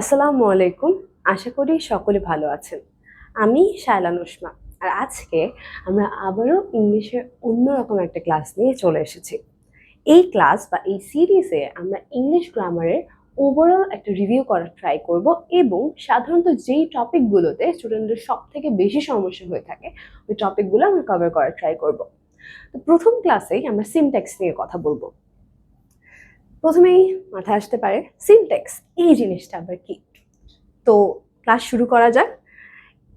আসসালামু আলাইকুম। আশা করি সকলে ভালো আছেন। আমি শায়লা নুসমা আর আজকে আমরা আবারও ইংলিশের অন্যরকম একটা ক্লাস নিয়ে চলে এসেছি। এই ক্লাস বা এই সিরিজে আমরা ইংলিশ গ্রামারের ওভারঅল একটা রিভিউ করার ট্রাই করব এবং সাধারণত যেই টপিকগুলোতে স্টুডেন্টদের সব থেকে বেশি সমস্যা হয়ে থাকে, ওই টপিকগুলো আমরা কভার করার ট্রাই করব। তো প্রথম ক্লাসেই আমরা সিনট্যাক্স নিয়ে কথা বলব। প্রথমেই মাথায় আসতে পারে সিনটেক্স এই জিনিসটা আবার কি? তো ক্লাস শুরু করা যাক।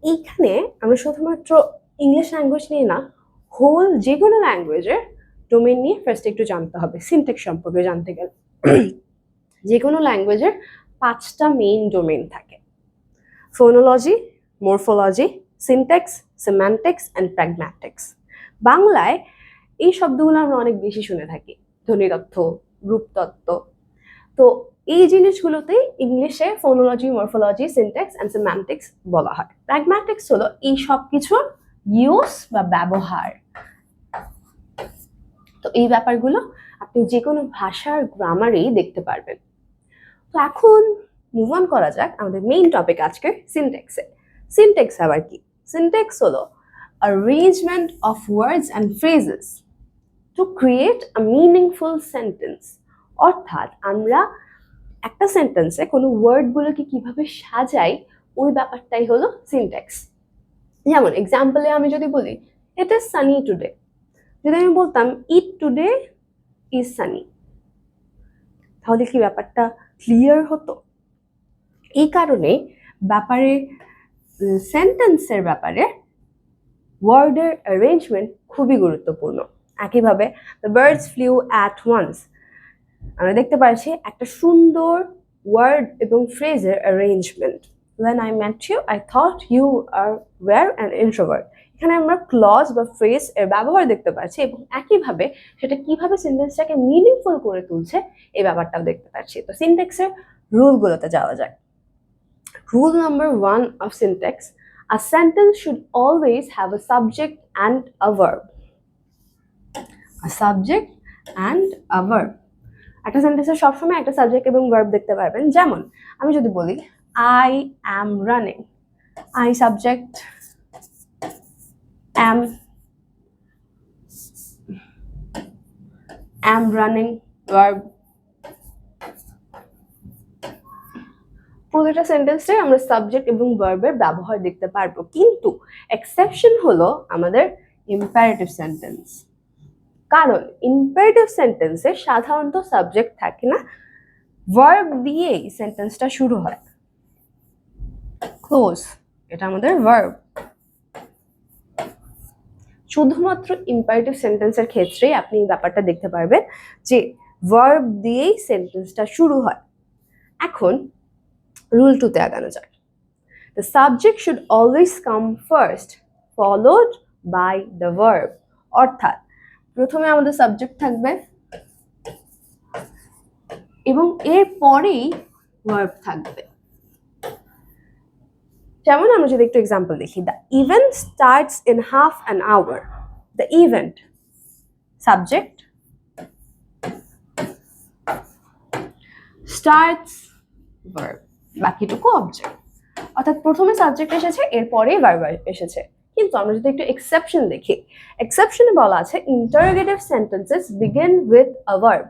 এইখানে আমরা শুধুমাত্র ইংলিশ ল্যাঙ্গুয়েজ নিয়ে না হোল যে কোনো ল্যাঙ্গুয়েজের ডোমেন নিয়ে ফার্স্ট একটু জানতে হবে সিনটেক্স সম্পর্কে জানতে গেলে। যে কোনো ল্যাঙ্গুয়েজের পাঁচটা মেইন ডোমেন থাকে। Phonology morphology syntax semantics and pragmatics বাংলায় এই শব্দগুলো আমরা অনেক বেশি শুনে থাকি। ধ্বনিতত্ত্ব রূপতত্ত্ব। তো এই জিনিসগুলোতেই ইংলিশে phonology morphology syntax and semantics বলা হয়। প্র্যাগম্যাটিক্স হলো এই সব কিছুর ইউজ বা ব্যবহার। তো এই ব্যাপারগুলো আপনি যে কোনো ভাষার গ্রামারেই দেখতে পারবেন। তো এখন মুভ অন করা যাক আমাদের মেইন টপিক আজকে সিনটেক্সে সিনটেক্স আবার কি? সিনটেক্স হলো arrangement of words and phrases to create a meaningful sentence. অর্থাৎ আমরা একটা সেন্টেন্সে কোনো ওয়ার্ডগুলোকে কীভাবে সাজাই, ওই ব্যাপারটাই হলো সিনটেক্স যেমন এক্সাম্পলে আমি যদি বলি ইট ইজ সানি টুডে যদি আমি বলতাম ইট টুডে ইজ সানি তাহলে কি ব্যাপারটা ক্লিয়ার হতো? এই কারণে ব্যাপারে সেন্টেন্সের ব্যাপারে ওয়ার্ডের অ্যারেঞ্জমেন্ট খুবই গুরুত্বপূর্ণ। একইভাবে the birds flew at once আমরা দেখতে পাচ্ছি একটা সুন্দর ওয়ার্ড এবং ফ্রেজের arrangement when I met you, I thought you are were an introvert. এখানে আমরা ক্লজ বা ফ্রেজ এর ব্যবহার দেখতে পাচ্ছি এবং একইভাবে সেটা কীভাবে সেন্টেন্সটাকে মিনিংফুল করে তুলছে এই ব্যাপারটাও দেখতে পাচ্ছি তো সিনটেক্সের রুলগুলোতে যাওয়া যায় rule number one of syntax A sentence should always have a subject and a verb. And a verb. একটা সেন্টেন্সে সবসময় একটা সাবজেক্ট এবং ভার্ব দেখতে পারবেন। যেমন, আমি যদি বলি I am running I subject am am running verb প্রতিটা সেন্টেন্সে আমরা সাবজেক্ট এবং ভার্বের ব্যবহার দেখতে পারব। কিন্তু এক্সেপশন হলো আমাদের ইম্পারেটিভ সেন্টেন্স কারণ ইম্পারেটিভ সেন্টেন্সে সাধারণত সাবজেক্ট থাকে না ভার্ব দিয়েই সেন্টেন্সটা শুরু হয়। ক্লোজ এটা আমাদের ভার্ব শুধুমাত্র ইম্পারেটিভ সেন্টেন্সের ক্ষেত্রেই আপনি ব্যাপারটা দেখতে পারবেন যে ভার্ব দিয়েই সেন্টেন্সটা শুরু হয়। এখন রুল টুতে আগানো যাক। The subject should always come first followed by the verb অর্থাৎ প্রথমে আমাদের সাবজেক্ট থাকবে। এবং এর পরেই ভার্ব থাকবে। যেমন আমরা যদি একটু এক্সাম্পল দেখি the event starts in half an hour the event subject starts verb বাকিটুকু অবজেক্ট অর্থাৎ প্রথমে সাবজেক্ট এসেছে, এরপরেই ভার্ব এসেছে। কিন্তু আমরা যদি একটু এক্সেপশন দেখি এক্সেপশনে বলা আছে interrogative sentences begin with a verb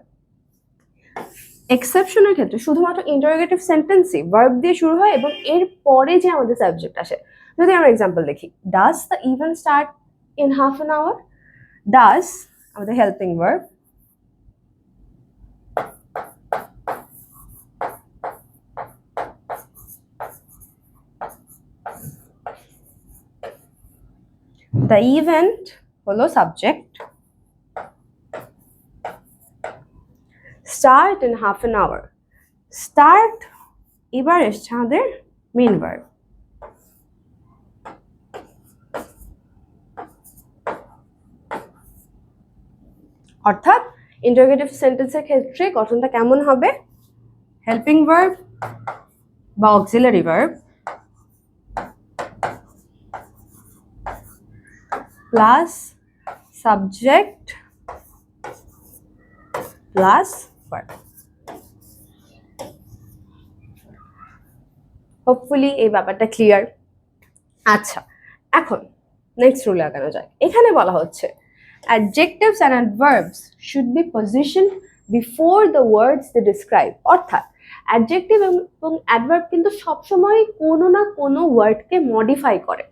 এক্সেপশনের ক্ষেত্রে শুধুমাত্র ইন্টারোগেটিভ সেন্টেন্সই ভার্ব দিয়ে শুরু হয় এবং এর পরে যে আমাদের সাবজেক্ট আসে। যদি আমরা এক্সাম্পল দেখি does the event start in half an hour does আমাদের হেল্পিং ভার্ব the event হলো subject start in half an hour start এবার এসছে আমাদের মেন ভার্ব অর্থাৎ ইন্টারোগেটিভ সেন্টেন্সের ক্ষেত্রে গঠনটা কেমন হবে? হেল্পিং ভার্ব বা auxiliary verb plus subject plus verb. Hopefully এই ব্যাপারটা ক্লিয়ার আচ্ছা এখন নেক্সট রুলে আগানো যায় এখানে বলা হচ্ছে, adjectives and adverbs should be positioned before the words they describe অর্থাৎ অ্যাডজেক্টিভ এবং অ্যাডভার্ব কিন্তু সবসময় কোনো না কোনো ওয়ার্ডকে মডিফাই করে।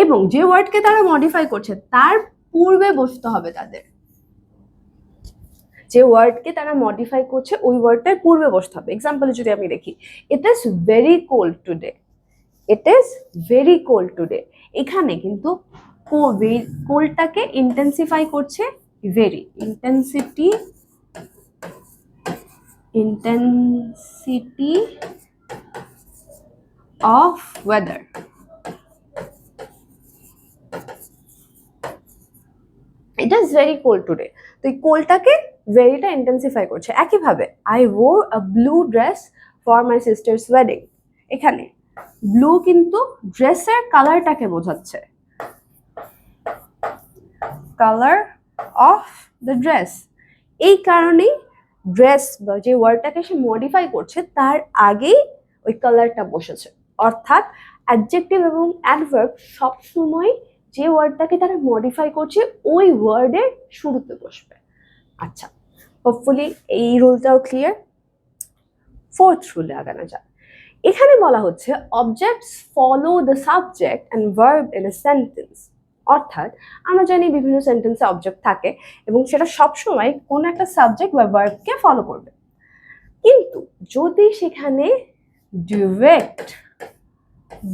এবং যে ওয়ার্ডকে তারা মডিফাই করছে, তার পূর্বে বসতে হবে তাদের। যে ওয়ার্ডকে তারা মডিফাই করছে, ওই ওয়ার্ডটার পূর্বে বসতে হবে। এক্সাম্পলে যদি আমি দেখি it is very cold today it is very cold today এখানে কিন্তু কোল্ডটাকে ইন্টেন্সিফাই করছে very intensity intensity of weather it is very cold today তো এই কোল্ডটাকে ভেরিটা ইন্টেন্সিফাই করছে। একইভাবে I wore a blue dress for my sister's wedding এখানে ব্লু কিন্তু ড্রেসের কালারটাকে বোঝাচ্ছে। কালার অফ দ্য ড্রেস এই কারণেই ড্রেস বা যে ওয়ার্ডটাকে সে মডিফাই করছে, তার আগেই ওই কালারটা বসেছে। অর্থাৎ অ্যাডজেক্টিভ এবং অ্যাডভার্ব সবসময় যে ওয়ার্ডটাকে তারা মডিফাই করছে, ওই ওয়ার্ডের শুরুতে বসবে। আচ্ছা হোপফুলি এই রুলটাও ক্লিয়ার ফোর্থ রুলে আগানো যাক। এখানে বলা হচ্ছে objects follow the subject and verb in a sentence অর্থাৎ, আমরা জানি বিভিন্ন সেন্টেন্সে অবজেক্ট থাকে এবং সেটা সবসময় কোনো একটা সাবজেক্ট বা ভার্বকে ফলো করবে। কিন্তু যদি সেখানে ডিরেক্ট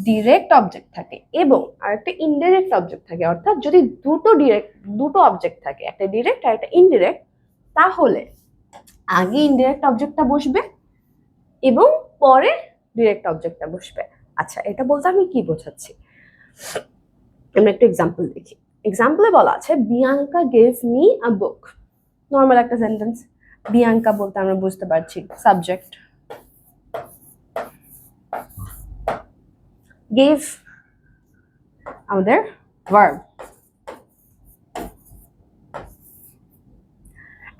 ডিরেক্ট অবজেক্ট থাকে এবং আর একটা ইনডিরেক্ট অবজেক্ট থাকে, অর্থাৎ যদি দুটো ডিরেক্ট দুটো অবজেক্ট থাকে, একটা ডিরেক্ট আর একটা ইনডিরেক্ট তাহলে আগে ইনডিরেক্ট অবজেক্টটা বসবে এবং পরে ডিরেক্ট অবজেক্টটা বসবে। আচ্ছা এটা বলতে আমি কি বোঝাচ্ছি? আমরা একটু এক্সাম্পল দেখি। এক্সাম্পলে বলা আছে Bianca gave me a book normal একটা সেন্টেন্স বিয়াঙ্কা বলতে আমরা বুঝতে পারছি সাবজেক্ট গেভ আমাদের ভার্ব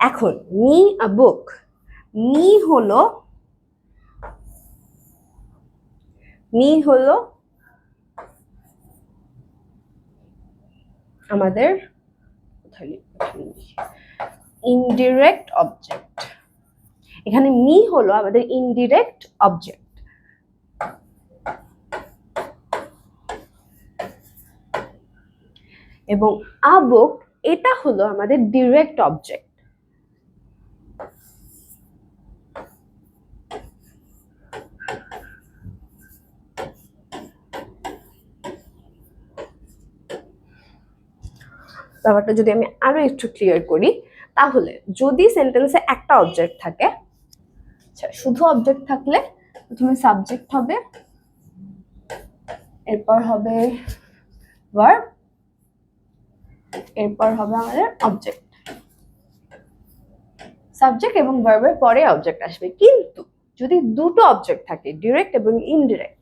এখন মি আ বুক মি হলো মি হলো আমাদের ইনডিরেক্ট অবজেক্ট এখানে মি হলো আমাদের ইনডিরেক্ট অবজেক্ট এবং আবক, এটা হলো আমাদের ডিরেক্ট অবজেক্ট ব্যাপারটা যদি আমি আরও একটু ক্লিয়ার করি, তাহলে যদি সেন্টেন্সে একটা অবজেক্ট থাকে আচ্ছা শুধু অবজেক্ট থাকলে প্রথমে সাবজেক্ট হবে, এরপর হবে ভার্ব এরপর হবে আমাদের অবজেক্ট সাবজেক্ট এবং ভার্বের পরে অবজেক্ট আসবে। কিন্তু যদি দুটো অবজেক্ট থাকে ডিরেক্ট এবং ইনডিরেক্ট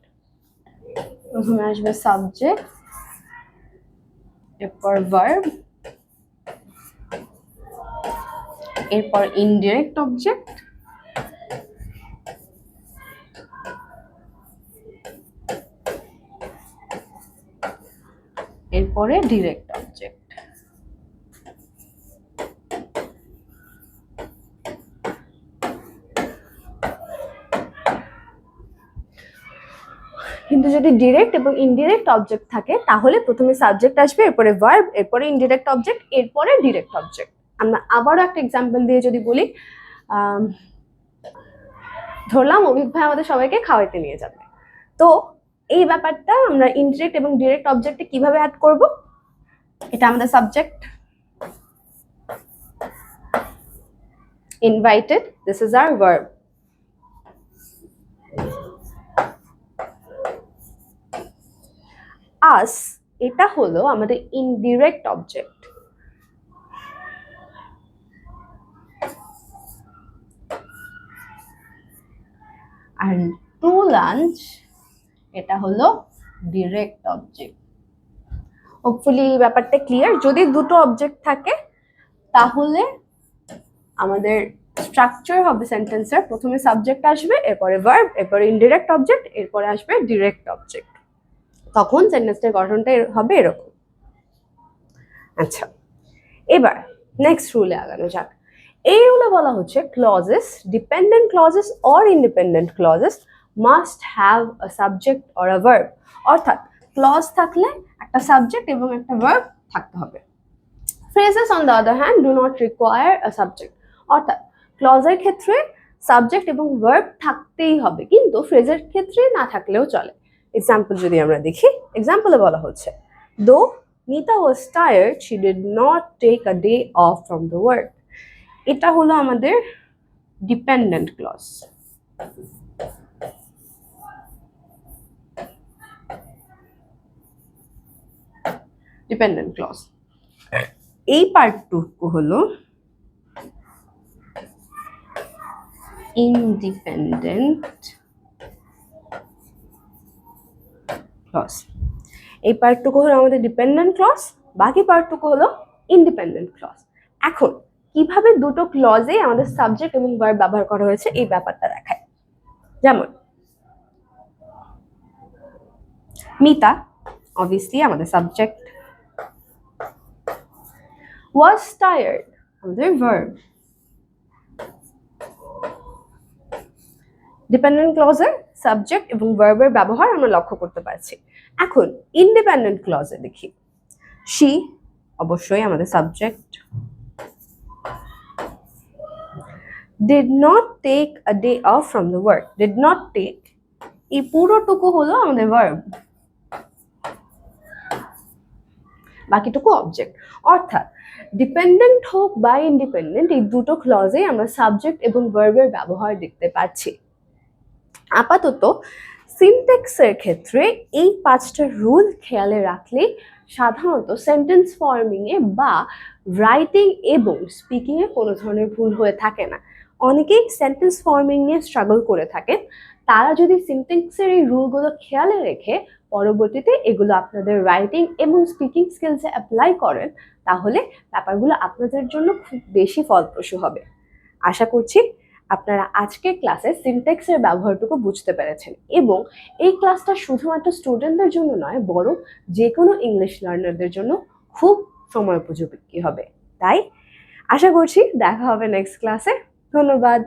প্রথমে আসবে সাবজেক্ট এরপর ভার্ব এরপর ইনডিরেক্ট অবজেক্ট এরপরে ডিরেক্ট অবজেক্ট কিন্তু যদি ডিরেক্ট এবং ইনডিরেক্ট অবজেক্ট থাকে, তাহলে প্রথমে সাবজেক্ট আসবে, এরপরে ভার্ব এরপরে ইনডিরেক্ট অবজেক্ট এরপরে ডিরেক্ট অবজেক্ট আমরা আবারও একটা এক্সাম্পল দিয়ে যদি বলি ধরলাম অভিক ভাই আমাদের সবাইকে খাওয়াইতে নিয়ে যাবে। তো এই ব্যাপারটা আমরা ইনডিরেক্ট এবং ডিরেক্ট অবজেক্টে কীভাবে অ্যাড করব? এটা আমাদের subject invited this is R verb us এটা হলো আমাদের ইনডিরেক্ট অবজেক্ট আর টু লাঞ্চ এটা হলো ডিরেক্ট অবজেক্ট হোপফুলি ব্যাপারটা ক্লিয়ার যদি দুটো অবজেক্ট থাকে, তাহলে আমাদের স্ট্রাকচার হবে সেন্টেন্সের প্রথমে সাবজেক্ট আসবে, এরপরে ভার্ব এরপরে ইনডিরেক্ট অবজেক্ট এরপরে আসবে ডিরেক্ট অবজেক্ট তখন সেন্টেন্সটার গঠনটা হবে এরকম। আচ্ছা এবার নেক্সট রুলে আগানো যাক। এই রুলে বলা হচ্ছে clauses dependent clauses or independent clauses must have a subject or a verb অর্থাৎ ক্লজ থাকলে একটা সাবজেক্ট এবং একটা ভার্ব থাকতে হবে। Phrases on the other hand do not require a subject অর্থাৎ ক্লজের ক্ষেত্রে সাবজেক্ট এবং ভার্ব থাকতেই হবে, কিন্তু ফ্রেজের ক্ষেত্রে না থাকলেও চলে। এক্সাম্পল যদি আমরা দেখি এক্সাম্পলে বলা হচ্ছে though Mita was tired she did not take a day off from the work এটা হলো আমাদের ডিপেন্ডেন্ট ক্লস ডিপেন্ডেন্ট ক্লস এই পার্টটুকু হলো ইন্ডিপেন্ডেন্ট ক্লজ এই পার্টটুকু হলো আমাদের ডিপেন্ডেন্ট ক্লস বাকি পার্টটুকু হলো ইন্ডিপেন্ডেন্ট ক্লস এখন, কীভাবে দুটো ক্লজে আমাদের সাবজেক্ট এবং ভার্ব ব্যবহার করা হয়েছে এই ব্যাপারটা দেখায় যেমন, মিতা অবভিয়াসলি আমাদের সাবজেক্ট ওয়াজ টায়ার্ড আমাদের ভার্ব ডিপেন্ডেন্ট ক্লজের সাবজেক্ট এবং ভার্বের ব্যবহার আমরা লক্ষ্য করতে পারছি। এখন ইন্ডিপেন্ডেন্ট ক্লজে দেখি। শি অবশ্যই আমাদের subject. Did not take a day off from the work did not take এই পুরোটুকু হলো আমাদের ভার্ব বাকিটুকু অবজেক্ট অর্থাৎ ডিপেন্ডেন্ট হোক বা ইন্ডিপেন্ডেন্ট এই দুটো ক্লজে আমরা সাবজেক্ট এবং ভার্বের ব্যবহার দেখতে পাচ্ছি। আপাতত সিনটেক্সের ক্ষেত্রে এই পাঁচটা রুল খেয়ালে রাখলে সাধারণত সেন্টেন্স ফর্মিংয়ে বা রাইটিং এবং স্পিকিংয়ে কোনো ধরনের ভুল হয়ে থাকে না। অনেকেই সেন্টেন্স ফর্মিং নিয়ে স্ট্রাগল করে থাকেন। তারা যদি সিনটেক্সের এই রুলগুলো খেয়ালে রেখে পরবর্তীতে এগুলো আপনাদের রাইটিং এবং স্পিকিং স্কিলসে অ্যাপ্লাই করেন, তাহলে ব্যাপারগুলো আপনাদের জন্য খুব বেশি ফলপ্রসূ হবে। আশা করছি আপনারা আজকের ক্লাসে সিনটেক্সের ব্যবহারটুকু বুঝতে পেরেছেন এবং এই ক্লাসটা শুধুমাত্র স্টুডেন্টদের জন্য নয়, বরং যে কোনো ইংলিশ লার্নারদের জন্য খুব সময় উপযোগী হবে। তাই আশা করছি দেখা হবে নেক্সট ক্লাসে ধন্যবাদ।